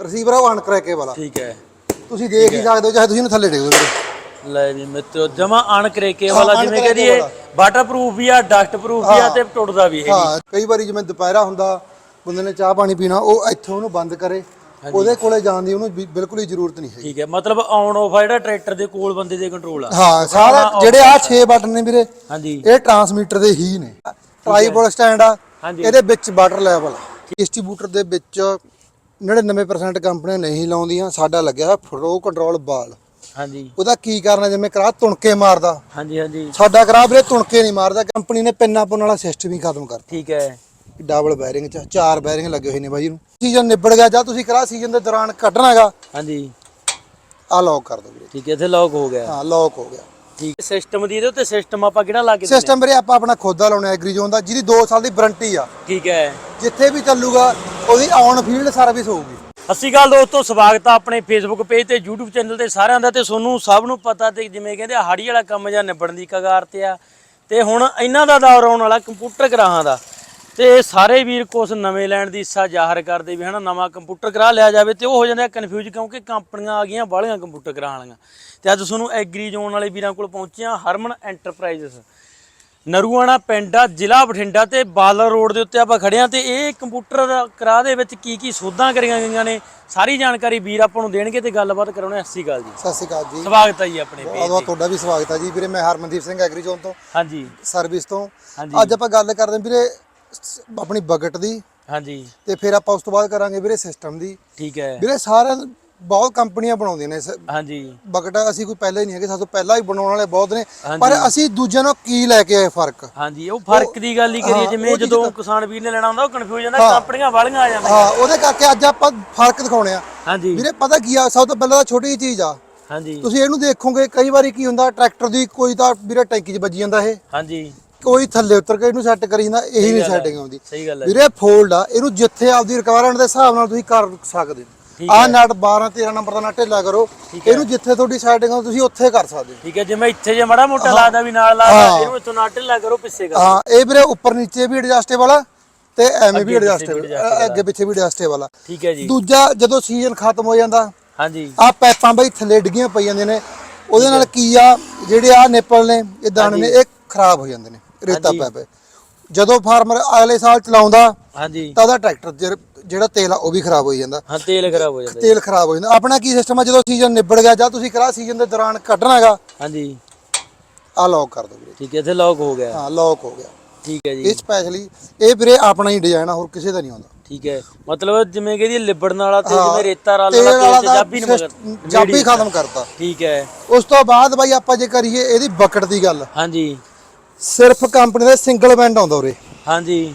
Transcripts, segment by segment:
Receiver ਆ ਉਹ ਅਨਕ੍ਰੈਕੇ ਵਾਲਾ ਠੀਕ ਹੈ। ਤੁਸੀਂ ਦੇਖ ਹੀ ਸਕਦੇ ਹੋ ਚਾਹੇ ਤੁਸੀਂ ਇਹਨੂੰ ਥੱਲੇ ਡੇਗੋ ਵੀਰੇ ਲੈ ਜੀ ਮਿੱਤਰੋ ਜਮਾ ਅਣਕਰੇਕੇ ਵਾਲਾ ਹਾਂ, ਜਿਵੇਂ ਅਣਕਰੇਕੇ ਕਹਦੀਏ ਵਾਲਾ। ਵਾਟਰ ਪ੍ਰੂਫ ਵੀ ਆ ਡਸਟ ਪ੍ਰੂਫ ਵੀ ਆ ਤੇ ਟੁੱਟਦਾ ਵੀ ਹੈ ਹਾਂ ਕਈ ਵਾਰੀ ਜਿਵੇਂ ਦੁਪਹਿਰਾ ਹੁੰਦਾ ਬੰਦੇ ਨੇ ਚਾਹ ਪਾਣੀ ਪੀਣਾ ਉਹ ਇੱਥੋਂ ਉਹਨੂੰ ਬੰਦ ਕਰੇ। ਉਹਦੇ ਕੋਲੇ ਜਾਣ ਦੀ ਉਹਨੂੰ ਬਿਲਕੁਲ ਹੀ ਜ਼ਰੂਰਤ ਨਹੀਂ ਹੈਗੀ। ਠੀਕ ਹੈ ਮਤਲਬ ਆਨ ਆਫ ਆ ਜਿਹੜਾ ਟਰੈਕਟਰ ਦੇ ਕੋਲ ਬੰਦੇ ਦੇ ਕੰਟਰੋਲ ਆ। ਹਾਂ ਸਾਰਾ ਜਿਹੜੇ ਆ 6 ਬਟਨ ਨੇ ਵੀਰੇ ਹਾਂਜੀ। ਇਹ ਟਰਾਂਸਮੀਟਰ ਦੇ ਹੀ ਨੇ। ਟ੍ਰਾਈਪੋਡ ਸਟੈਂਡ ਆ ਹਾਂਜੀ। ਇਹਦੇ ਵਿੱਚ ਵਾਟਰ ਲੈਵਲ ਡਿਸਟ੍ਰੀਬਿਊਟਰ ਦੇ ਵਿੱਚ 99% ਕੰਪਨੀਆਂ ਨਹੀਂ ਲਾਉਂਦੀਆਂ ਸਾਡਾ ਲੱਗਿਆ ਫਲੋ ਕੰਟਰੋਲ ਬਾਲ ਹਾਂਜੀ। ਉਹਦਾ ਕੀ ਕਾਰਨ ਜਿਵੇਂ ਕਰਾ ਤੁਣਕੇ ਮਾਰਦਾ। ਹਾਂਜੀ ਹਾਂਜੀ। ਸਾਡਾ ਕਰਾ ਵੀਰੇ ਤੁਣਕੇ ਨਹੀਂ ਮਾਰਦਾ ਕੰਪਨੀ ਨੇ ਪਿੰਨਾ ਪੁੰਨ ਵਾਲਾ ਸਿਸਟਮ ਹੀ ਖਤਮ ਕਰਤਾ। ਠੀਕ ਹੈ। ਡਬਲ ਬੈਰਿੰਗ ਚ ਚਾਰ ਬੈਰਿੰਗ ਲੱਗੇ ਹੋਏ ਨੇ ਬਾਈ ਨੂੰ। ਸੀਜ਼ਨ ਨਿਬੜ ਗਿਆ ਜਾਂ ਤੁਸੀਂ ਕਰਾ ਸੀਜ਼ਨ ਦੇ ਦੌਰਾਨ ਕੱਢਣਾ ਹੈਗਾ। ਹਾਂਜੀ। ਆ ਲੌਕ ਕਰ ਦਿਓ ਵੀਰੇ। ਠੀਕ ਹੈ ਇੱਥੇ ਲੌਕ ਹੋ ਗਿਆ। ਹਾਂ ਲੌਕ ਹੋ ਗਿਆ। ਠੀਕ ਸਿਸਟਮ ਦੀ ਇਹਦੇ ਉੱਤੇ ਸਿਸਟਮ ਆਪਾਂ ਕਿਹੜਾ ਲਾ ਕੇ ਸਿਸਟਮ ਵੀਰੇ ਆਪਾਂ ਆਪਣਾ ਖੁਦ ਦਾ ਲਾਉਣਾ ਐਗਰੀ ਜ਼ੋਨ ਦਾ ਜਿਹਦੀ 2 ਸਾਲ ਦੀ ਵਾਰੰਟੀ ਆ? ਠੀਕ ਹੈ। ਜਿੱਥੇ ਵੀ ਚੱਲੂਗਾ ਉਹਦੀ ਔਨ ਫੀਲਡ ਸਰਵਿਸ ਹੋਊਗੀ। ਸ਼੍ਰੀ ਅਕਾਲ ਦੋਸਤੋ ਸਵਾਗਤ ਆ ਆਪਣੇ ਫੇਸਬੁੱਕ ਪੇਜ ਤੇ YouTube ਚੈਨਲ ਤੇ ਸਾਰਿਆਂ ਦਾ ਤੇ ਤੁਹਾਨੂੰ ਸਭ ਨੂੰ ਪਤਾ ਤੇ ਜਿਵੇਂ ਕਹਿੰਦੇ ਆ, ਹਾੜੀ ਵਾਲਾ ਕੰਮ ਜਾਂ ਨਿਬੜਨ ਦੀ ਕਗਾਰ ਤੇ ਆ। ਤੇ ਹੁਣ ਇਹਨਾਂ ਦਾ ਦੌਰ ਆਉਣ ਵਾਲਾ ਕੰਪਿਊਟਰ ਗਰਾਹਾਂ ਦਾ। ਤੇ ਸਾਰੇ ਵੀਰ ਕੁਛ ਨਵੇਂ ਲੈਣ ਦੀ ਇੱਛਾ ਜ਼ਾਹਰ ਕਰਦੇ ਵੀ ਹਨਾ ਨਵਾਂ ਕੰਪਿਊਟਰ ਕਰਾ ਲਿਆ ਜਾਵੇ ਤੇ ਉਹ ਹੋ ਜਾਂਦੇ ਕਨਫਿਊਜ਼ ਕਿਉਂਕਿ ਕੰਪਨੀਆਂ ਆ ਗਈਆਂ ਬਾਹਲੀਆਂ ਕੰਪਿਊਟਰ ਕਰਾਉਣ ਵਾਲੀਆਂ। ਤੇ ਅੱਜ ਤੁਹਾਨੂੰ ਐਗਰੀ ਜ਼ੋਨ ਵਾਲੇ ਵੀਰਾਂ ਕੋਲ ਪਹੁੰਚੇ ਆ ਹਰਮਨ ਐਂਟਰਪ੍ਰਾਈਜ਼ਸ ਨਰੂਆਣਾ ਪਿੰਡ ਜ਼ਿਲ੍ਹਾ ਬਠਿੰਡਾ ਤੇ ਬਾਲਰ ਰੋਡ ਦੇ ਉੱਤੇ ਆਪਾਂ ਖੜੇ ਆ ਤੇ ਇਹ ਕੰਪਿਊਟਰ ਕਰਾ ਦੇ ਵਿੱਚ ਕੀ ਕੀ ਸੋਧਾਂ ਕਰੀਆਂ ਗਈਆਂ ਨੇ ਸਾਰੀ ਜਾਣਕਾਰੀ ਵੀਰ ਆਪਾਂ ਨੂੰ ਦੇਣਗੇ ਤੇ ਗੱਲਬਾਤ ਕਰਾਉਣੇ ਸਤਿ ਸ਼੍ਰੀ ਅਕਾਲ ਜੀ। ਸਤਿ ਸ਼੍ਰੀ ਅਕਾਲ ਜੀ। ਸਵਾਗਤ ਹੈ ਜੀ ਆਪਣੇ ਪੇਜ ਬਹੁਤ ਤੁਹਾਡਾ ਵੀ ਸਵਾਗਤ ਹੈ ਜੀ। ਵੀਰੇ ਮੈਂ ਹਰਮਨਦੀਪ ਸਿੰਘ ਐਗਰੀ ਜ਼ੋਨ ਤੋਂ। ਹਾਂਜੀ। ਸਰਵਿਸ ਤੋਂ। ਅੱਜ ਆਪਾਂ ਗੱਲ ਕਰਦੇ ਵੀਰੇ ਸ- ਆਪਣੀ ਬਜਟ ਦੀ ਹਾਂਜੀ। ਤੇ ਫਿਰ ਆਪਾਂ ਉਸ ਤੋਂ ਬਾਅਦ ਕਰਾਂਗੇ ਵੀਰੇ ਸਿਸਟਮ ਦੀ। ਠੀਕ ਹੈ। ਵੀਰੇ ਸਾਰਿਆਂ ਬਹੁਤ ਕੰਪਨੀਆਂ ਬਣਾਉਂਦੀਆਂ ਨੇ ਸ- ਹਾਂਜੀ। ਬਜਟ ਅਸੀਂ ਕੋਈ ਪਹਿਲਾਂ ਹੀ ਨਹੀਂ ਹੈਗੇ ਸਾਡੇ ਤੋਂ ਪਹਿਲਾਂ ਹੀ ਬਣਾਉਣ ਵਾਲੇ ਬਹੁਤ ਨੇ। ਪਰ ਅਸੀਂ ਦੂਜਿਆਂ ਨੂੰ ਕੀ ਲੈ ਕੇ ਆਏ ਫ਼ਰਕ? ਹਾਂਜੀ ਉਹ ਫ਼ਰਕ ਦੀ ਗੱਲ ਹੀ ਕਰੀਏ ਜਿਵੇਂ ਜਦੋਂ ਕਿਸਾਨ ਵੀਰ ਨੇ ਲੈਣਾ ਹੁੰਦਾ ਉਹ ਕਨਫਿਊਜ਼ ਜਾਂਦਾ ਕੰਪਨੀਆਂ ਵਾਲੀਆਂ ਆ ਜਾਂਦੀਆਂ। ਹਾਂ ਉਹਦੇ ਕਰਕੇ ਅੱਜ ਆਪਾਂ ਫ਼ਰਕ ਦਿਖਾਉਣੇ ਆ। ਹਾਂਜੀ। ਵੀਰੇ ਪਤਾ ਕੀ ਆ ਸਭ ਤੋਂ ਪਹਿਲਾਂ ਤਾਂ ਛੋਟੀ ਜਿਹੀ ਚੀਜ਼ ਆ। ਹਾਂਜੀ। ਤੁਸੀਂ ਇਹਨੂੰ ਦੇਖੋਗੇ ਕਈ ਵਾਰੀ ਕੀ ਹੁੰਦਾ ਟਰੈਕਟਰ ਦੀ ਕੋਈ ਤਾਂ ਵੀਰੇ ਟੈਂਕੀ 'ਚ ਵੱਜੀ ਜਾਂਦਾ ਇਹ। ਹਾਂਜੀ। ਕੋਈ ਥੱਲੇ ਉਤਰ ਕੇ ਇਹਨੂੰ ਸੈੱਟ ਕਰੀ ਜਾਂਦਾ ਇਹੀ ਨਹੀਂ। ਸੈਟਿੰਗ ਆਉਂਦੀ। ਸਹੀ ਗੱਲ ਹੈ। ਵੀਰੇ ਫੋਲਡ ਆ ਇਹਨੂੰ ਜਿੱਥੇ ਆਪਦੀ ਰਿਕੁਆਇਰਮੈਂਟ ਦੇ ਹਿਸਾਬ ਨਾਲ ਤੁਸੀਂ ਕਰ ਸਕਦੇ ਹੋ। ਆ ਨਟ 12 13 ਨੰਬਰ ਦਾ ਨਟ ਢਿੱਲਾ ਕਰੋ। ਇਹਨੂੰ ਜਿੱਥੇ ਤੁਹਾਡੀ ਸੈਟਿੰਗ ਆ ਤੁਸੀਂ ਉੱਥੇ ਕਰ ਸਕਦੇ ਹੋ। ਠੀਕ ਹੈ ਜਿਵੇਂ ਇੱਥੇ ਜੇ ਮੜਾ ਮੋਟਾ ਲੱਗਦਾ ਵੀ ਨਾਲ ਲੱਗਦਾ ਇਹਨੂੰ ਇੱਥੋਂ ਨਾ ਢਿੱਲਾ ਕਰੋ ਪਿੱਛੇ ਕਰ। ਹਾਂ ਇਹ ਵੀਰੇ ਉੱਪਰ ਨੀਚੇ ਵੀ ਐਡਜਸਟੇਬਲ ਆ ਤੇ ਐਵੇਂ ਵੀ ਐਡਜਸਟੇਬਲ ਅੱਗੇ ਪਿੱਛੇ ਵੀ ਐਡਜਸਟੇਬਲ ਆ। ਠੀਕ ਹੈ ਜੀ। ਦੂਜਾ ਜਦੋਂ ਸੀਜ਼ਨ ਖਤਮ ਹੋ ਜਾਂਦਾ ਹਾਂਜੀ। ਆ ਪੈਪਾਂ ਬਈ ਥੱਲੇ ਡਿੱਗੀਆਂ ਪਈ ਜਾਂਦੀਆਂ ਨੇ ਉਹਦੇ ਨਾਲ ਕੀ ਆ ਜਿਹੜੇ ਆ ਨਿੱਪਲ ਨੇ ਇਹ ਦਾਣੇ ਨੇ ਇਹ ਖਰਾਬ ਹੋ ਜਾਂਦੇ ਨੇ। ਰੇਤਾ ਹਾਂਜੀ। ਪੈ ਪਏ। ਜਦੋਂ ਫਾਰਮਰ ਅਗਲੇ ਸਾਲ ਚਲਾਉਂਦਾ ਹਾਂਜੀ। ਤਾਂ ਉਹਦਾ ਟਰੈਕਟਰ ਜਿਹੜਾ- ਜਿਹੜਾ ਤੇਲ ਆ ਉਹ ਵੀ ਖਰਾਬ ਹੋ ਜਾਂਦਾ। ਹਾਂ ਤੇਲ ਖਰਾਬ ਹੋ ਜਾਂਦਾ ਜੀ। ਤੇਲ ਖਰਾਬ ਹੋ ਜਾਂਦਾ। ਆਪਣਾ ਕੀ ਸਿਸਟਮ ਆ ਜਦੋਂ ਸੀਜ਼ਨ ਨਿਬੜ ਗਿਆ ਜਾਂ ਤੁਸੀਂ ਕਰਾ ਸੀਜ਼ਨ ਦੇ ਦੌਰਾਨ ਕੱਢਣਾ ਹੈਗਾ ਹਾਂਜੀ। ਆ ਲੌਕ ਕਰ ਦਿਓ ਵੀਰੇ। ਠੀਕ ਹੈ ਇੱਥੇ ਲੌਕ ਹੋ ਗਿਆ। ਹਾਂ ਲੌਕ ਹੋ ਗਿਆ। ਠੀਕ ਹੈ ਜੀ। ਇਹ ਸਪੈਸ਼ਲੀ ਇਹ ਵੀਰੇ ਆਪਣਾ ਹੀ ਡਿਜ਼ਾਈਨ ਆ ਹੋਰ ਕਿਸੇ ਦਾ ਨਹੀਂ ਆਉਂਦਾ। ਠੀਕ ਹੈ। ਮਤਲਬ ਜਿਵੇਂ ਕਿ ਇਹਦੀ ਲਿਬੜਨ ਵਾਲਾ ਤੇ ਜਿਵੇਂ ਰੇਤਾ ਰਲ ਤੇਲ ਵਾਲਾ ਵਾਲਾ ਤੇ ਤਾਂ ਜਾਬੀ ਨੂੰ ਮਗਰ ਜਾਬੀ ਖਤਮ ਕਰਤਾ। ਠੀਕ ਹੈ। ਉਸ ਤੋਂ ਬਾਅਦ ਬਾਈ ਆਪਾਂ ਜੇ ਕਰੀਏ ਇਹਦੀ ਬਕਟ ਦੀ ਗੱਲ। ਹਾਂਜੀ। ਸਿਰਫ ਕੰਪਨੀ ਦਾ ਸਿੰਗਲ ਬੈਂਡ ਆਉਂਦਾ ਉਰੇ। ਹਾਂਜੀ।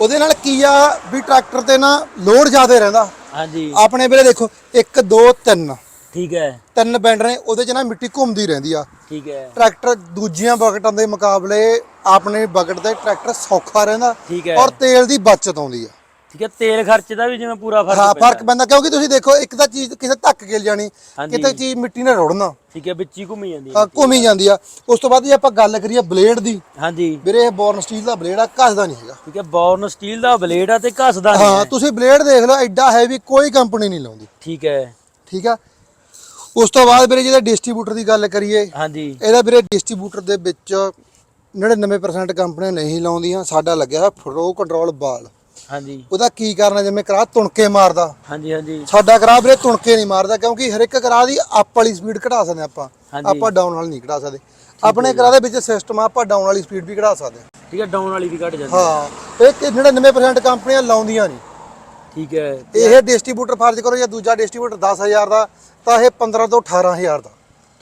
ਉਹਦੇ ਨਾਲ ਕੀ ਆ ਵੀ ਟਰੈਕਟਰ ਤੇ ਨਾ ਲੋਡ ਜ਼ਿਆਦਾ ਰਹਿੰਦਾ। ਹਾਂਜੀ। ਆਪਣੇ ਵੇਲੇ ਦੇਖੋ 1 2 3 ਠੀਕ ਹੈ। ਤਿੰਨ ਬੈਂਡ ਨੇ ਉਹਦੇ 'ਚ ਨਾ ਮਿੱਟੀ ਘੁੰਮਦੀ ਰਹਿੰਦੀ ਆ। ਠੀਕ ਹੈ। ਟਰੈਕਟਰ ਦੂਜੀਆਂ ਬਕਟਾਂ ਦੇ ਮੁਕਾਬਲੇ ਆਪਣੇ ਬਕਟ ਤੇ ਟਰੈਕਟਰ ਸੌਖਾ ਰਹਿੰਦਾ ਠੀਕ ਹੈ। ਔਰ ਤੇਲ ਦੀ ਬਚਤ ਆਉਂਦੀ ਆ। ਠੀਕ ਹੈ ਤੇਲ ਖਰਚ ਦਾ ਵੀ ਜਿਵੇਂ ਪੂਰਾ ਹਾਂ ਫ਼ਰਕ ਫ਼ਰਕ ਪੈਂਦਾ ਕਿਉਂਕਿ ਤੁਸੀਂ ਦੇਖੋ ਇੱਕ ਤਾਂ ਚੀਜ਼ ਕਿਸੇ ਧੱਕ ਕੇ ਜਾਣੀ ਹਾਂਜੀ। ਕਿਤੇ ਚੀਜ਼ ਮਿੱਟੀ ਨਾਲ ਰੁੜਨਾ। ਠੀਕ ਹੈ ਵਿੱਚ ਹੀ ਘੁੰਮੀ ਜਾਂਦੀ ਹੈ ਹਾਂ, ਘੁੰਮੀ ਜਾਂਦੀ ਆ। ਉਸ ਤੋਂ ਬਾਅਦ ਜੇ ਆਪਾਂ ਗੱਲ ਕਰੀਏ ਬਲੇਡ ਦੀ ਹਾਂਜੀ। ਵੀਰੇ ਇਹ ਬੋਰਨ ਸਟੀਲ ਦਾ ਬਲੇਡ ਆ ਘਸਦਾ ਨਹੀਂ ਹੈਗਾ। ਠੀਕ ਹੈ ਬੌਰਨ ਸਟੀਲ ਦਾ ਬਲੇਡ ਆ ਤੇ ਘਸਦਾ ਨਹੀਂ ਹਾਂ ਤੁਸੀਂ ਬਲੇਡ ਦੇਖ ਲਓ ਐਡਾ ਹੈਵੀ ਕੋਈ ਕੰਪਨੀ ਨਹੀਂ ਲਾਉਂਦੀ। ਠੀਕ ਹੈ। ਠੀਕ ਆ? ਉਸ ਤੋਂ ਬਾਅਦ ਵੀਰੇ ਜਿਹਦਾ ਡਿਸਟ੍ਰੀਬਿਊਟਰ ਦੀ ਗੱਲ ਕਰੀਏ ਹਾਂਜੀ। ਇਹਦਾ ਵੀਰੇ ਡਿਸਟ੍ਰੀਬਿਊਟਰ ਦੇ ਵਿੱਚ 99% ਕੰਪਨੀਆਂ ਨਹੀਂ ਲਾਉਂਦੀਆਂ ਸਾਡਾ ਲੱਗਿਆ ਹੋਇਆ ਫਲੋ ਕੰਟਰੋਲ ਬਾਲ ਹਾਂਜੀ। ਉਹਦਾ ਕੀ ਕਾਰਨ ਹੈ ਜਿਵੇਂ ਕਰਾ ਤੁਣਕੇ ਮਾਰਦਾ? ਹਾਂਜੀ ਹਾਂਜੀ। ਸਾਡਾ ਕਰਾ ਵੀਰੇ ਤੁਣਕੇ ਨਹੀਂ ਮਾਰਦਾ ਕਿਉਂਕਿ ਹਰ ਇੱਕ ਕਰਾ ਦੀ ਅਪ ਵਾਲੀ ਸਪੀਡ ਘਟਾ ਸਕਦੇ ਆਪਾਂ। ਆਪਾਂ ਡਾਊਨ ਵਾਲੀ ਨਹੀਂ ਘਟਾ ਸਕਦੇ। ਆਪਣੇ ਕਰਾ ਦੇ ਵਿੱਚ ਸਿਸਟਮ ਆ ਆਪਾਂ ਡਾਊਨ ਵਾਲੀ ਸਪੀਡ ਵੀ ਘਟਾ ਸਕਦੇ ਹਾਂ। ਠੀਕ ਹੈ ਡਾਊਨ ਵਾਲੀ ਵੀ ਘਟ ਜਾਂਦੀ ਹਾਂ। ਇਹ ਕਿ 99% ਕੰਪਨੀਆਂ ਲਾਉਂਦੀਆਂ ਨਹੀਂ। ਠੀਕ ਹੈ। ਇਹ ਡਿਸਟ੍ਰੀਬਿਊਟਰ ਫਰਜ਼ ਕਰੋ ਜਾਂ ਦੂਜਾ ਡਿਸਟ੍ਰੀਬਿਊਟਰ 10000 ਦਾ ਤਾਂ ਇਹ 15 ਤੋਂ 18000 ਦਾ।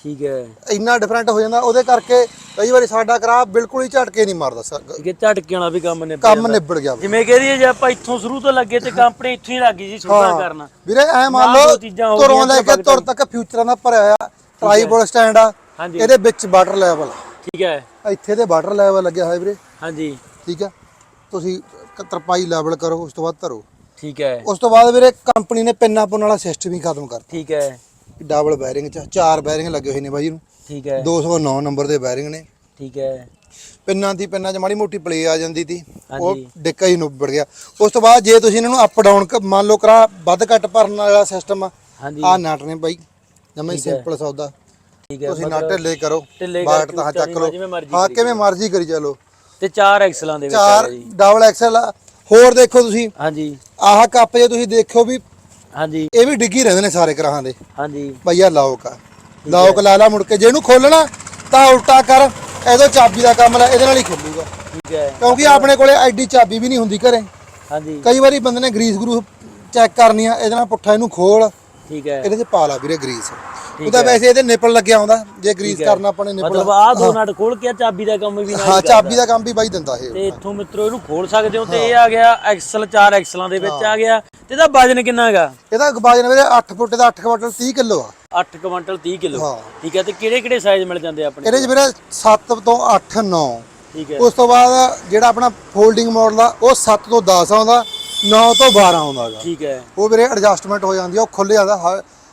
ਠੀਕ ਹੈ। ਇੰਨਾ ਡਿਫਰੈਂਟ ਹੋ ਜਾਂਦਾ ਉਹਦੇ ਕਰਕੇ ਕਈ ਵਾਰੀ ਸਾਡਾ ਕਰਾ ਬਿਲਕੁਲ ਹੀ ਝਟਕੇ ਨਹੀਂ ਮਾਰਦਾ ਸਰ ਹੈ ਝਟਕੇ ਵਾਲਾ ਵੀ ਕੰਮ ਨੇ ਕੰਮ ਨਿਬੜ ਗਿਆ। ਜਿਵੇਂ ਕਹਦੀ ਜੇ ਆਪਾਂ ਇੱਥੋਂ ਸ਼ੁਰੂ ਤੋਂ ਲੱਗੇ ਤੇ ਕੰਪਨੀ ਇੱਥੋਂ ਹੀ ਲੱਗੀ ਸੀ ਸ਼ੁਰੂ ਕਰਨਾ। ਵੀਰੇ ਐ ਮੰਨ ਨਾਲ ਲਓ ਦੋ ਚੀਜ਼ਾਂ ਹੋ ਤੁਰੋਂ ਗਈਆਂ ਲੈ ਕੇ ਤੁਰ ਤੱਕ ਫਿਊਚਰਾਂ ਦਾ ਭਰਿਆ ਹੋਇਆ ਟ੍ਰਾਈਪੋਡ ਸਟੈਂਡ ਆ ਹਾਂਜੀ। ਇਹਦੇ ਵਿੱਚ ਵਾਟਰ ਲੈਵਲ ਠੀਕ ਹੈ। ਇੱਥੇ ਤੇ ਵਾਟਰ ਲੈਵਲ ਲੱਗਿਆ ਹੋਇਆ ਵੀਰੇ। ਹਾਂਜੀ। ਠੀਕ ਆ ਤੁਸੀਂ ਕ- ਤਰਪਾਈ ਲੈਵਲ ਕਰੋ ਉਸ ਤੋਂ ਬਾਅਦ ਧਰੋ। ਠੀਕ ਹੈ। ਉਸ ਤੋਂ ਬਾਅਦ ਵੀਰੇ ਕੰਪਨੀ ਨੇ ਪਿੰਨਾ ਪੁੰਨ ਵਾਲਾ ਸਿਸਟਮ ਹੀ ਖਤਮ ਕਰਤਾ। ਠੀਕ ਹੈ। ਡਬਲ ਬੈਰਿੰਗ ਚ ਚਾਰ ਬੈਰਿੰਗ ਲੱਗੇ ਹੋਏ ਨੇ ਬਾਈ ਨੂੰ। ਠੀਕ ਹੈ। 209 ਨੰਬਰ ਦੇ ਬੈਰਿੰਗ ਨੇ। ਠੀਕ ਹੈ। ਪਿੰਨਾਂ ਦੀ ਪਿੰਨਾਂ 'ਚ ਮਾੜੀ ਮੋਟੀ ਪਲੇ ਆ ਜਾਂਦੀ ਸੀ ਉਹ। ਡਿੱਕਾ ਹੀ ਨੁੱਬੜ ਗਿਆ। ਉਸ ਤੋਂ ਬਾਅਦ ਜੇ ਤੁਸੀਂ ਇਹਨਾਂ ਨੂੰ ਅਪ ਡਾਊਨ ਮੰਨ ਲਓ ਕਰਾ ਵੱਧ ਘੱਟ ਭਰਨ ਵਾਲਾ ਸਿਸਟਮ ਆ। ਨਟ ਨੇ ਬਾਈ। ਜਮੇ। ਸਿੰਪਲ ਸੌਦਾ। ਠੀਕ ਹੈ। ਤੁਸੀਂ ਨਾ ਢਿੱਲੇ ਕਰੋ। ਬਾਟ ਤਾਂ ਚੱਕ ਲਓ। ਹਾਂ ਕਿਵੇਂ ਮਰਜ਼ੀ ਕਰੀ ਚਲੋ। ਤੇ ਚਾਰ ਐਕਸਲਾਂ ਦੇ ਵਿੱਚ ਚਾਰ ਡਬਲ ਐਕਸਲ ਹੋਰ ਦੇਖੋ ਤੁਸੀਂ। ਹਾਂਜੀ। ਆਹ ਕੱਪ ਜੇ ਤੁਸੀਂ ਦੇਖੋ ਵੀ ਹਾਂਜੀ। ਇਹ ਵੀ ਡਿੱਗੀ ਰਹਿੰਦੇ ਨੇ ਸਾਰੇ ਕਰਾਹਾਂ ਦੇ। ਹਾਂਜੀ। ਭਈਆ ਲੌਕ ਆ। ਲੌਕ ਲਾ ਲਾ ਮੁੜ ਕੇ। ਜੇ ਇਹਨੂੰ ਖੋਲਣਾ ਤਾਂ ਉਲਟਾ ਕਰ। ਇਹਦੋਂ ਚਾਬੀ ਦਾ ਕੰਮ ਲੈ ਇਹਦੇ ਨਾਲ ਹੀ ਖੁੱਲੂਗਾ। ਠੀਕ ਹੈ। ਕਿਉਂਕਿ ਆਪਣੇ ਕੋਲੇ ਐਡੀ ਚਾਬੀ ਵੀ ਨਹੀਂ ਹੁੰਦੀ ਘਰੇ। ਹਾਂਜੀ। ਕਈ ਵਾਰੀ ਬੰਦੇ ਨੇ ਗਰੀਸ ਗਰੂ ਚੈੱਕ ਕਰਨੀ ਆ ਇਹਦੇ ਨਾਲ ਪੁੱਠਾ ਇਹਨੂੰ ਖੋਲ। ਠੀਕ ਹੈ। ਇਹਦੇ 'ਚ ਪਾ ਲਾ ਵੀਰੇ ਗਰੀਸ। ਉਹਦਾ ਵੈਸੇ ਇਹਦੇ ਨਿਪਲ ਲੱਗਿਆ ਹੁੰਦਾ ਜੇ ਗਰੀਸ ਕਰਨਾ ਆਪਾਂ ਨੇ ਨਿਪਲ ਮਤਲਬ ਆਹ ਦੋ ਨਟ ਖੋਲ ਕੇ ਚਾਬੀ ਦਾ ਕੰਮ ਵੀ ਨਾਲ ਹਾਂ ਚਾਬੀ ਦਾ ਕੰਮ ਵੀ ਬਾਈ ਦਿੰਦਾ ਇਹ ਤੇ ਇੱਥੋਂ ਮਿੱਤਰੋ ਇਹਨੂੰ ਖੋਲ ਸਕਦੇ ਹੋ ਤੇ ਇਹ ਆ ਗਿਆ ਐਕਸਲ 4 ਐਕਸਲਾਂ ਦੇ ਵਿੱਚ ਆ ਗਿਆ। ਤੇ ਇਹਦਾ ਵਜਨ ਕਿੰਨਾ ਹੈਗਾ? ਇਹਦਾ ਵਜਨ ਵੀਰੇ 8 ਫੁੱਟ ਦਾ 8 ਕੁਇੰਟਲ 30 ਕਿਲੋ ਆ। 8 ਕੁਇੰਟਲ 30 ਕਿਲੋ। ਠੀਕ ਹੈ ਤੇ ਕਿਹੜੇ ਕਿਹੜੇ ਸਾਈਜ਼ ਮਿਲ ਜਾਂਦੇ ਆਪਣੇ ਇਹਦੇ 'ਚ ਵੀਰੇ 7 ਤੋਂ 8 9 ਠੀਕ ਹੈ। ਉਸ ਤੋਂ ਬਾਅਦ ਜਿਹੜਾ ਆਪਣਾ ਫੋਲਡਿੰਗ ਮਾਡਲ ਆ ਉਹ 7 ਤੋਂ 10 ਆਉਂਦਾ 9 ਤੋਂ 12 ਆਉਂਦਾ ਠੀਕ ਹੈ। ਉਹ ਵੀਰੇ ਐਡਜਸਟਮੈਂਟ ਹੋ ਜਾਂਦੀ ਆ ਉਹ ਖੁੱਲ ਜਾਂਦਾ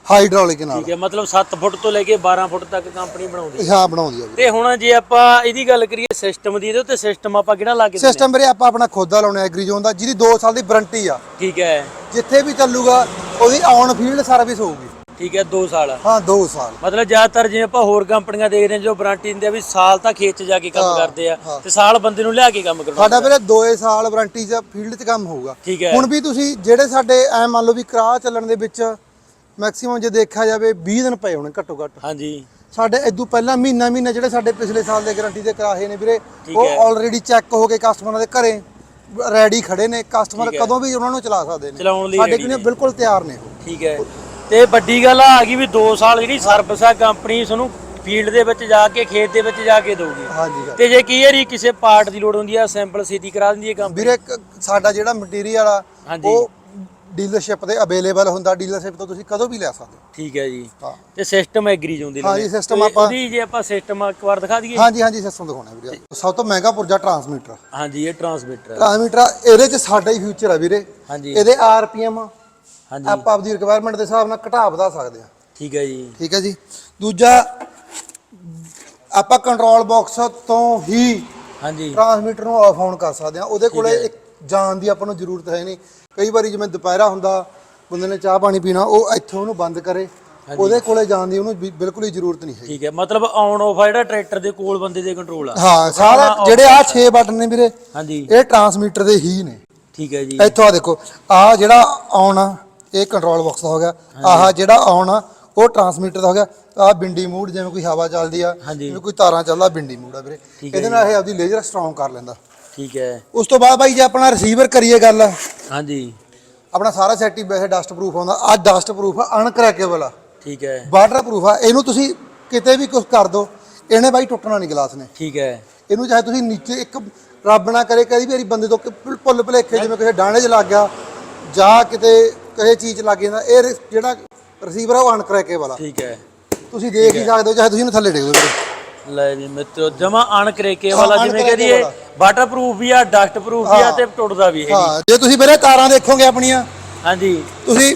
ਹਾਈਡ੍ਰੋਲਿਕ ਨਾਲ ਠੀਕ ਹੈ ਮਤਲਬ 7 ਫੁੱਟ ਤੋਂ ਲੈ ਕੇ 12 ਫੁੱਟ ਤੱਕ ਕੰਪਨੀ ਬਣਾਉਂਦੀ ਹੈ। ਹਾਂ ਬਣਾਉਂਦੀ ਆ ਵੀਰੇ ਤੇ ਹੁਣ ਜੇ ਆਪਾਂ ਇਹਦੀ ਗੱਲ ਕਰੀਏ ਸਿਸਟਮ ਦੀ ਇਹਦੇ ਉੱਤੇ ਸਿਸਟਮ ਆਪਾਂ ਕਿਹੜਾ ਲਾ ਕੇ ਦਿੰਦੇ ਸਿਸਟਮ ਵੀਰੇ ਆਪਾਂ ਆਪਣਾ ਖੁਦ ਦਾ ਲਾਉਣਾ ਐਗਰੀ ਜ਼ੋਨ ਦਾ ਜਿਹਦੀ 2 ਸਾਲ ਦੀ ਵਾਰੰਟੀ ਆ? ਠੀਕ ਹੈ। ਜਿੱਥੇ ਵੀ ਚੱਲੂਗਾ ਉਹਦੀ ਔਨ ਫੀਲਡ ਸਰਵਿਸ ਹੋਊਗੀ। ਠੀਕ ਹੈ 2 ਸਾਲ। ਹਾਂ 2 ਸਾਲ। ਮਤਲਬ ਜ਼ਿਆਦਾਤਰ ਜਿਵੇਂ ਆਪਾਂ ਹੋਰ ਕੰਪਨੀਆਂ ਦੇਖਦੇ ਜੋ ਵਾਰੰਟੀ ਦਿੰਦੇ ਆ ਵੀ ਸਾਲ ਤਾਂ ਖੇਤ 'ਚ ਜਾ ਕੇ ਕੰਮ ਕਰਦੇ ਆ ਤੇ ਸਾਲ ਬੰਦੇ ਨੂੰ ਲਿਆ ਕੇ ਕੰਮ ਕਰਾਉਣਾ ਸਾਡਾ ਵੀਰੇ 2 ਸਾਲ ਵਾਰੰਟੀ 'ਚ ਫੀਲਡ 'ਚ ਕੰਮ ਹੋਊਗਾ। ਠੀਕ ਹੈ। ਹੁਣ ਵੀ ਤੁਸੀਂ ਜਿਹੜੇ ਸਾਡੇ ਐ ਮੰਨ ਲਓ ਵੀ ਕਰਾ ਚੱਲਣ ਦੇ ਵਿੱਚ ਮੈਕਸਿਮਮ ਜੇ ਦੇਖਿਆ ਜਾਵੇ 20 ਦਿਨ ਪਏ ਹੋਣੇ ਘੱਟੋ ਘੱਟ। ਹਾਂਜੀ। ਸਾਡੇ ਇਦੋਂ ਪਹਿਲਾਂ ਮਹੀਨਾ ਮਹੀਨਾ ਜਿਹੜੇ ਸਾਡੇ ਪਿਛਲੇ ਸਾਲ ਦੇ ਗਾਰੰਟੀ ਦੇ ਕਰਾਹੇ ਨੇ ਵੀਰੇ ਉਹ। ਆਲਰੇਡੀ ਚੈੱਕ ਹੋ ਕੇ ਕਸਟਮਰਾਂ ਦੇ ਘਰੇ ਰੈਡੀ ਖੜੇ ਨੇ। ਕਸਟਮਰ ਕਦੋਂ ਵੀ ਉਹਨਾਂ ਨੂੰ ਚਲਾ ਸਕਦੇ ਨੇ। ਸਾਡੇ ready ਕੋਲ ਨੇ। ਬਿਲਕੁਲ ਤਿਆਰ ਨੇ ਠੀਕ ਹੈ। ਤੇ ਵੱਡੀ ਗੱਲ ਆ ਗਈ ਵੀ 2 ਸਾਲ ਜਿਹੜੀ ਸਰਵਿਸ ਆ ਕੰਪਨੀ ਤੁਹਾਨੂੰ ਫੀਲਡ ਦੇ ਵਿੱਚ ਜਾ ਕੇ ਖੇਤ ਦੇ ਵਿੱਚ ਜਾ ਕੇ ਸਰ ਤੇ ਜੇ ਕੀ ਵਾਰੀ ਕਿਸੇ ਪਾਰਟ ਦੀ ਲੋੜ ਹੁੰਦੀ ਆ ਸੈਂਪਲ ਛੇਤੀ ਕਰਾ ਦਿੰਦੀ ਹੈ ਕੰਪਨੀ ਵੀਰੇ ਸਾਡਾ ਜਿਹੜਾ ਮਟੀਰੀਅਲ ਆ। ਉਹ ਡੀਲਰਸ਼ਿਪ ਤੇ ਅਵੇਲੇਬਲ ਹੁੰਦਾ ਡੀਲਰਸ਼ਿਪ ਤੋਂ ਤੁਸੀਂ ਕਦੋਂ ਵੀ ਲੈ ਸਕਦੇ ਹੋ। ਠੀਕ ਹੈ ਜੀ। ਹਾਂ। ਤੇ ਸਿਸਟਮ ਐਗਰੀ ਜੋਂਦੀ ਹਾਂ ਜੀ, system ਆਪਾਂ- ਉਹਦੀ ਜੇ ਆਪਾਂ ਸਿਸਟਮ ਇੱਕ ਵਾਰ ਦਿਖਾ ਦਈਏ। ਹਾਂਜੀ ਹਾਂਜੀ ਸਿਸਟਮ ਦਿਖਾਉਣਾ ਵੀਰੇ। ਸਭ ਤੋਂ ਮਹਿੰਗਾ ਪੁਰਜਾ ਟਰਾਂਸਮੀਟਰ ਹਾਂਜੀ ਇਹ ਟਰਾਂਸਮਿਟਰ ਟਰਾਂਸਮੀਟਰ ਇਹਦੇ 'ਚ ਸਾਡਾ ਹੀ ਫਿਊਚਰ ਆ ਵੀਰੇ। ਹਾਂਜੀ। ਇਹਦੇ ਆਰਪੀਐਮ ਹਾਂਜੀ। ਆਪਾਂ ਆਪਦੀ ਰਿਕੁਆਇਰਮੈਂਟ ਦੇ ਹਿਸਾਬ ਨਾਲ ਘਟਾ ਵਧਾ ਸਕਦੇ ਆ। ਠੀਕ ਹੈ ਜੀ। ਠੀਕ ਹੈ ਜੀ। ਦੂਜਾ ਆਪਾਂ ਕੰਟਰੋਲ ਬਾਕਸ ਤੋਂ ਹੀ ਹਾਂਜੀ। ਟਰਾਂਸਮੀਟਰ ਨੂੰ ਆਫ ਆਨ ਕਰ ਸਕਦੇ ਆ। ਉਹਦੇ ਕੋਲੇ ਇੱਕ ਜਾਣ ਦੀ ਆਪਾਂ ਨੂੰ ਜ਼ਰੂਰਤ ਹੈ ਨਹੀਂ। ਕਈ ਵਾਰੀ ਜਿਵੇਂ ਦੁਪਹਿਰਾ ਹੁੰਦਾ ਬੰਦੇ ਨੇ ਚਾਹ ਪਾਣੀ ਪੀਣਾ ਉਹ ਇੱਥੋਂ ਉਹਨੂੰ ਬੰਦ ਕਰੇ। ਉਹਦੇ ਕੋਲੇ ਜਾਣ ਦੀ ਉਹਨੂੰ ਬਿਲਕੁਲ ਹੀ ਜ਼ਰੂਰਤ ਨਹੀਂ ਹੈਗੀ। ਠੀਕ ਹੈ ਮਤਲਬ ਆਨ ਆਫ ਆ ਜਿਹੜਾ ਟਰੈਕਟਰ ਦੇ ਕੋਲ ਬੰਦੇ ਦੇ ਕੰਟਰੋਲ ਆ। ਹਾਂ ਸਾਰਾ ਜਿਹੜੇ ਆ 6 ਬਟਨ ਨੇ ਵੀਰੇ ਹਾਂਜੀ। ਇਹ ਟਰਾਂਸਮੀਟਰ ਦੇ ਹੀ ਨੇ। ਠੀਕ ਹੈ ਜੀ। ਇੱਥੋਂ ਆ ਦੇਖੋ ਆ ਜਿਹੜਾ ਆਨ ਆ ਇਹ ਕੰਟਰੋਲ ਬਾਕਸ ਦਾ ਹੋ ਗਿਆ। ਆਹ ਜਿਹੜਾ ਆਨ ਆ ਉਹ ਟਰਾਂਸਮੀਟਰ ਦਾ ਹੋ ਗਿਆ। ਆ ਬਿੰਡੀ ਮੂਡ ਜਿਵੇਂ ਕੋਈ ਹਵਾ ਚੱਲਦੀ ਆ ਹਾਂਜੀ। ਜਿਵੇਂ ਕੋਈ ਤਾਰਾਂ ਚੱਲਦਾ ਬਿੰਡੀ ਮੂਡ ਆ ਵੀਰੇ। ਹੈ ਇਹਦੇ ਨਾਲ ਇਹ ਆਪਦੀ ਲੇਜ਼ਰ ਸਟਰੋਂਗ ਕਰ ਲੈਂਦਾ। ਠੀਕ ਹੈ। ਉਸ ਤੋਂ ਬਾਅਦ ਬਾਈ ਜੇ ਆਪਣਾ ਰਿਸੀਵਰ ਕਰੀਏ ਗੱਲ। ਹਾਂਜੀ। ਆਪਣਾ ਸਾਰਾ ਸੈਟ ਹੀ ਵੈਸੇ ਡਸਟ ਪ੍ਰੂਫ ਆਉਂਦਾ। ਆ ਡਸਟ ਪ੍ਰੂਫ ਆ ਅਨਕ੍ਰੈਕੇਬਲ ਆ। ਠੀਕ ਹੈ। ਵਾਟਰ ਪ੍ਰੂਫ ਆ। ਇਹਨੂੰ ਤੁਸੀਂ ਕਿਤੇ ਵੀ ਕੁਝ ਕਰ ਦੋ ਇਹਨੇ ਬਾਈ ਟੁੱਟਣਾ ਨਹੀਂ ਗਲਾਸ ਨੇ। ਠੀਕ ਹੈ। ਇਹਨੂੰ ਚਾਹੇ ਤੁਸੀਂ ਨੀਚੇ ਇੱਕ ਰੱਬ ਨਾ ਕਰੇ ਕਦੀ ਵੀ ਬੰਦੇ ਤੋਂ ਕਿ ਭੁੱਲ- ਭੁੱਲ ਭੁਲੇਖੇ ਜਿਵੇਂ ਕਿਸੇ ਡਾਣੇ 'ਚ ਲੱਗ ਗਿਆ ਜਾਂ ਕਿਤੇ ਕਿਸੇ ਚੀਜ਼ 'ਚ ਲੱਗ ਜਾਂਦਾ ਇਹ ਜਿਹੜਾ ਰਿਸੀਵਰ ਆ ਉਹ ਅਨਕ੍ਰੈਕੇਬਲ ਆ। ਠੀਕ ਹੈ। ਤੁਸੀਂ ਦੇਖ ਹੀ ਸਕਦੇ ਹੋ ਚਾਹੇ ਤੁਸੀਂ ਇਹਨੂੰ ਥੱਲੇ ਡੇਗ ਦਿਓ ਵੀਰੇ। ਲੈ ਜੀ ਮਿੱਤਰੋ ਜਮਾ ਅਣਕਰੇਕੇ ਵਾਲਾ ਹਾਂ, ਜਿਵੇਂ ਅਣਕਰੇਕੇ ਕਹਦੀਏ ਵਾਲਾ। ਵਾਟਰਪ੍ਰੂਫ ਵੀ ਆ ਡਸਟ ਪ੍ਰੂਫ ਵੀ ਆ ਹਾਂ। ਤੇ ਟੁੱਟਦਾ ਵੀ ਹੈ ਹਾਂ ਜੇ ਤੁਸੀਂ ਵੀਰੇ ਤਾਰਾਂ ਦੇਖੋਗੇ ਆਪਣੀਆਂ ਹਾਂਜੀ। ਤੁਸੀਂ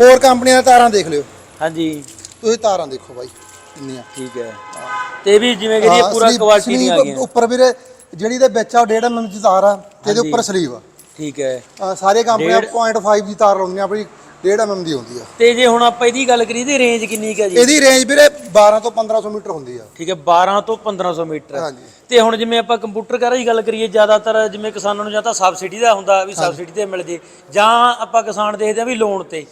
ਹੋਰ ਕੰਪਨੀਆਂ ਦੀਆਂ ਤਾਰਾਂ ਦੇਖ ਲਿਓ। ਹਾਂਜੀ। ਤੁਸੀਂ ਤਾਰਾਂ ਦੇਖੋ ਬਾਈ ਕਿੰਨੀਆਂ। ਠੀਕ ਹੈ। ਤੇ ਵੀ ਜਿਵੇਂ ਕਹਦੀਏ ਹਾਂ, ਪੂਰਾ ਕੁਆਲਿਟੀ ਦੀਆਂ ਆ ਗਈਆਂ ਉੱਪਰ ਵੀਰੇ ਜਿਹੜੀ ਦੇ ਵਿੱਚ ਆ 1.5 mm ਦੀ ਤਾਰ ਆ ਤੇ ਇਹਦੇ ਹਾਂਜੀ। ਉੱਪਰ ਸਲੀਵ ਆ। ਠੀਕ ਹੈ। ਸਾਰੀਆਂ ਕੰਪਨੀਆਂ 0.5 ਦੀ ਤਾਰ ਲਾਉਂਦੀਆਂ ਆਪਣੀ 1.5 mm ਦੀ ਹੁੰਦੀ ਆ। ਤੇ ਜੇ ਹੁਣ ਆਪਾਂ ਇਹਦੀ ਗੱਲ ਕਰੀਏ ਤੇ ਰੇਂਜ ਕਿੰਨੀ ਕੁ ਹੈ ਜੀ? ਇਹਦੀ ਰੇਂਜ ਵੀਰੇ 12 ਤੋਂ 1500 ਮੀਟਰ ਹੁੰਦੀ ਆ। ਠੀਕ ਹੈ 12 ਤੋਂ 1500 ਮੀਟਰ। ਹਾਂਜੀ। ਤੇ ਹੁਣ ਜਿਵੇਂ ਆਪਾਂ ਕੰਪਿਊਟਰ ਕਰਾਂ ਦੀ ਗੱਲ ਕਰੀਏ ਜ਼ਿਆਦਾਤਰ ਜਿਵੇਂ ਕਿਸਾਨਾਂ ਨੂੰ ਜਾਂ ਤਾਂ ਸਬਸਿਡੀ ਦਾ ਹੁੰਦਾ ਵੀ ਸਬਸਿਡੀ ਤੇ ਮਿਲ ਜੇ ਜਾਂ ਆਪਾਂ ਕਿਸਾਨ ਦੇਖਦੇ ਆ ਵੀ ਲੋਨ ਤੇ।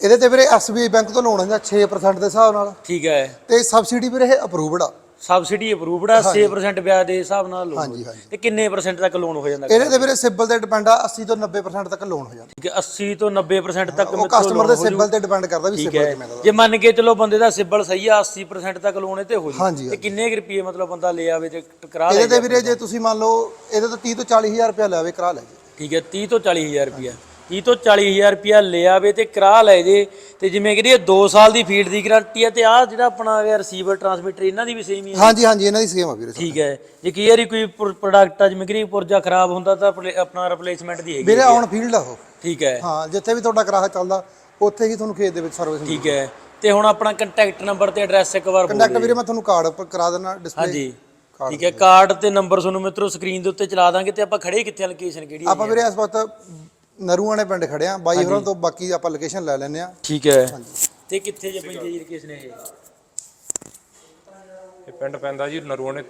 ਇਹਦੇ ਤੇ ਵੀਰੇ SBI ਬੈਂਕ ਤੋਂ ਲੋਨ ਹੁੰਦਾ 6% ਦੇ ਹਿਸਾਬ ਨਾਲ। ਠੀਕ ਹੈ। ਤੇ ਸਬਸਿਡੀ ਵੀਰੇ ਇਹ ਅਪਰੂਵਡ ਆ। ਸਬਸਿਡੀ ਅਪਰੂਵਡ ਆ 6% ਵਿਆਜ ਦੇ ਹਿਸਾਬ ਨਾਲ ਲੋਨ ਹਾਂਜੀ, ਹਾਂਜੀ। ਤੇ ਕਿੰਨੇ ਪਰਸੈਂਟ ਤੱਕ ਲੋਨ ਹੋ ਜਾਂਦਾ ਇਹਦੇ ਤੇ ਵੀਰੇ ਸਿਬਲ ਤੇ ਡਿਪੈਂਡ ਆ 80 ਤੋਂ 90% ਤੱਕ ਲੋਨ ਹੋ ਜਾਂਦਾ। ਠੀਕ ਹੈ 80 ਤੋਂ 90% ਤੱਕ ਉਹ ਮਿੱਤਰੋ ਕਸਟਮਰ loan ਦੇ ਹੋ। ਸਿਬਲ ਤੇ ਡਿਪੈਂਡ ਕਰਦਾ ਵੀ ਠੀਕ ਸਿਬਲ ਹੈ। ਦਾ ਜੇ ਮੰਨ ਕੇ ਚਲੋ ਬੰਦੇ ਦਾ ਸਿਬਲ ਸਹੀ ਆ 80% ਤੱਕ ਲੋਨ ਇਹ ਤੇ ਹੋ ਜੂ। ਹਾਂਜੀ, ਤੇ ਕਿੰਨੇ ਕੁ ਰੁਪਏ ਮਤਲਬ ਬੰਦਾ ਲੈ ਆਵੇ ਤੇ ਕਰਾ ਇਹਦੇ ਲੈ ਤੇ ਵੀਰੇ ਜੇ ਤੁਸੀਂ ਮੰਨ ਲਓ ਇਹਦੇ ਤੋਂ 30 ਤੋਂ 40000 ਰੁਪਏ ਲਾਵੇ ਕਰਾ ਲੈ ਜੀ। ਠੀਕ ਹੈ 30 ਤੋਂ 40000 ਰੁਪਿਆ 30 ਤੋਂ 40000 ਰੁਪਿਆ ਲੈ ਆਵੇ ਤੇ ਕਰਾ ਲੈ ਜੇ। ਤੇ ਜਿਵੇਂ ਕਿ ਇਹ 2 ਸਾਲ ਦੀ ਫੀਲਡ ਦੀ ਗਾਰੰਟੀ ਹੈ ਤੇ ਆਹ ਜਿਹੜਾ ਆਪਣਾ ਗਿਆ ਰਿਸੀਵਰ ਟਰਾਂਸਮਿਟਰ ਇਹਨਾਂ ਦੀ ਵੀ ਸੇਮ ਹੀ ਹੈ ਹਾਂਜੀ ਹਾਂਜੀ ਇਹਨਾਂ ਦੀ ਸਕੀਮ ਆ ਵੀਰੇ ਠੀਕ ਹੈ। ਜੇ ਕਈ ਵਾਰੀ ਕੋਈ ਪ੍ਰੋਡਕਟ ਆ ਜਿਵੇਂ ਕਿ ਪੁਰਜਾ ਖਰਾਬ ਹੁੰਦਾ ਤਾਂ ਆਪਣਾ ਰਿਪਲੇਸਮੈਂਟ ਦੀ ਹੈਗੀ ਵੀਰੇ ਔਨ ਫੀਲਡ ਆ ਉਹ। ਠੀਕ ਹੈ। ਹਾਂ ਜਿੱਥੇ ਵੀ ਤੁਹਾਡਾ ਗ੍ਰਾਹਕ ਚੱਲਦਾ ਉੱਥੇ ਹੀ ਤੁਹਾਨੂੰ ਖੇਤ ਦੇ ਵਿੱਚ ਸਰਵਿਸ ਠੀਕ ਹੈ। ਤੇ ਹੁਣ ਆਪਣਾ ਕੰਟੈਕਟ ਨੰਬਰ ਤੇ ਐਡਰੈਸ ਇੱਕ ਵਾਰ ਕੰਟੈਕਟ ਵੀਰੇ ਮੈਂ ਤੁਹਾਨੂੰ ਕਾਰਡ ਉੱਪਰ ਕਰਾ ਦੇਣਾ ਡਿਸਪਲੇ ਹਾਂਜੀ। ਠੀਕ ਹੈ। ਕਾਰਡ ਤੇ ਨੰਬਰ ਤੁਹਾਨੂੰ ਮਿੱਤਰੋ ਸਕਰੀਨ ਦੇ ਉੱਤੇ ਚਲਾ ਦਾਂਗੇ ਤੇ ਆਪਾਂ ਖੜੇ ਕਿੱਥੇ ਲੋਕੇਸ਼ਨ ਕਿਹੜੀ ਹੈ ਆਪਾਂ ਵੀਰੇ ਇਸ ਵਕਤ ਨਰੂਆਣੇ ਪਿੰਡ ਖੜੇ ਆ ਬਾਈ ਹੋਰਾਂ ਤੋਂ ਬਾਕੀ ਆਪਾਂ ਲੋਕੇਸ਼ਨ ਲੈ ਲੈਨੇ ਆ ਠੀਕ ਹੈ। ਤੇ ਕਿੱਥੇ ਜੇ ਪੈਂਦੀ ਜੀ ਲੋਕੇਸ਼ਨ ਇਹ? ਇਹ ਪਿੰਡ ਪੈਂਦਾ ਜੀ ਨਰੂਆਣੇ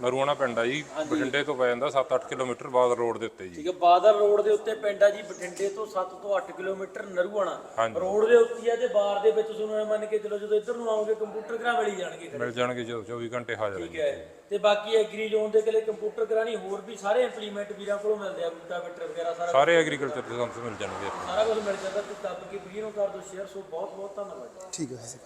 ਨਰੂਆਣਾ ਪਿੰਡ ਆ ਜੀ ਬਠਿੰਡੇ ਤੋਂ ਪੈ ਜਾਂਦਾ 7-8 ਕਿਲੋਮੀਟਰ ਬਾਅਦ ਰੋਡ ਦੇ ਉੱਤੇ ਜੀ। ਠੀਕ ਹੈ ਬਾਦਲ ਰੋਡ ਦੇ ਉੱਤੇ ਪਿੰਡ ਆ ਜੀ ਬਠਿੰਡੇ ਤੋਂ 7 ਤੋਂ 8 ਕਿਲੋਮੀਟਰ ਨਰੂਆਣਾ। ਰੋਡ ਦੇ ਉੱਤੇ ਆ ਤੇ ਬਾਰ ਦੇ ਵਿੱਚ ਤੁਹਾਨੂੰ ਮੰਨ ਕੇ ਚਲੋ ਜਦੋਂ ਇੱਧਰ ਨੂੰ ਆਓਗੇ ਕੰਪਿਊਟਰ ਘਰਾਂ ਵਾਲੀ ਜਾਣਗੇ ਮਿਲ ਜਾਣਗੇ ਜਦੋਂ 24 ਘੰਟੇ ਹਾਜ਼ਰ ਠੀਕ ਹੈ ਤੇ ਬਾਕੀ ਐਗਰੀ ਜ਼ੋਨ ਦੇ ਕੋਲੇ ਕੰਪਿਊਟਰ ਕਰਾਣੀ ਹੋਰ ਵੀ ਸਾਰੇ ਇੰਪਲੀਮੈਂਟ ਵੀਰਾਂ ਕੋਲੋਂ ਮਿਲਦੇ ਆ ਰੂਟਾਵੇਟਰ ਵਗੈਰਾ ਸਾਰਾ ਸਾਰੇ ਐਗਰੀਕਲਚਰ ਦੇ ਸੰਸ ਮਿਲ ਜਾਣਗੇ। ਸਾਰਾ ਕੁਝ ਮਿਲ ਜਾਂਦਾ ਤੇ ਦੱਬ ਕੇ ਨੂੰ ਕਰ ਦਿਓ ਸ਼ੇਅਰ ਸੋ ਬਹੁਤ ਬਹੁਤ ਧੰਨਵਾਦ। ਠੀਕ ਹੈ ਸ਼੍ਰੀ